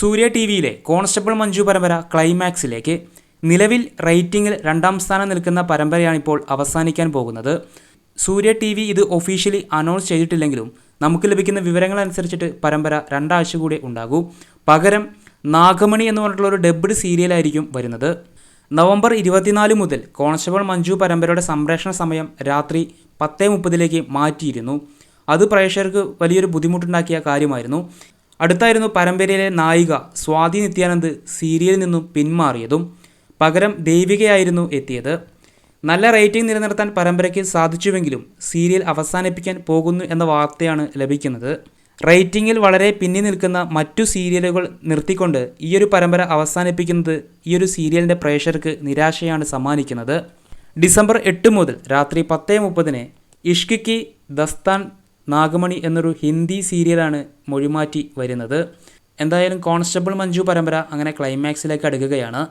സൂര്യ T വിയിലെ constable Manju പരമ്പര ക്ലൈമാക്സിലേക്ക്. നിലവിൽ റേറ്റിംഗിൽ രണ്ടാം സ്ഥാനം നിൽക്കുന്ന പരമ്പരയാണിപ്പോൾ അവസാനിക്കാൻ പോകുന്നത്. സൂര്യ ടി വി ഇത് ഒഫീഷ്യലി അനൗൺസ് ചെയ്തിട്ടില്ലെങ്കിലും നമുക്ക് ലഭിക്കുന്ന വിവരങ്ങളനുസരിച്ചിട്ട് പരമ്പര രണ്ടാഴ്ച കൂടെ ഉണ്ടാകൂ. പകരം നാഗമണി എന്ന് പറഞ്ഞിട്ടുള്ള ഒരു ഡബ്ഡ് സീരിയലായിരിക്കും വരുന്നത്. നവംബർ ഇരുപത്തിനാല് മുതൽ കോൺസ്റ്റബിൾ മഞ്ജു പരമ്പരയുടെ സംപ്രേഷണ സമയം രാത്രി പത്തേ മുപ്പതിലേക്ക് മാറ്റിയിരുന്നു. അത് പ്രേക്ഷകർക്ക് വലിയൊരു ബുദ്ധിമുട്ടുണ്ടാക്കിയ കാര്യമായിരുന്നു. അടുത്തായിരുന്നു പരമ്പരയിലെ നായിക സ്വാതി നിത്യാനന്ദ് സീരിയലിൽ നിന്നും പിന്മാറിയതും പകരം ദേവികയായിരുന്നു എത്തിയത്. നല്ല റേറ്റിംഗ് നിലനിർത്താൻ പരമ്പരയ്ക്ക് സാധിച്ചുവെങ്കിലും സീരിയൽ അവസാനിപ്പിക്കാൻ പോകുന്നു എന്ന വാർത്തയാണ് ലഭിക്കുന്നത്. റേറ്റിംഗിൽ വളരെ പിന്നിൽ നിൽക്കുന്ന മറ്റു സീരിയലുകൾ നിർത്തിക്കൊണ്ട് ഈയൊരു പരമ്പര അവസാനിപ്പിക്കുന്നത് ഈയൊരു സീരിയലിന്റെ പ്രേക്ഷകർക്ക് നിരാശയാണ് സമ്മാനിക്കുന്നത്. ഡിസംബർ എട്ട് മുതൽ രാത്രി പത്തേ മുപ്പതിന് ഇഷ്കിക്ക് ദസ്താൻ നാഗമണി എന്നൊരു ഹിന്ദി സീരിയലാണ് മൊഴിമാറ്റി വരുന്നത്. എന്തായാലും കോൺസ്റ്റബിൾ മഞ്ജു പരമ്പര അങ്ങനെ ക്ലൈമാക്സിലേക്ക് അടുക്കുകയാണ്.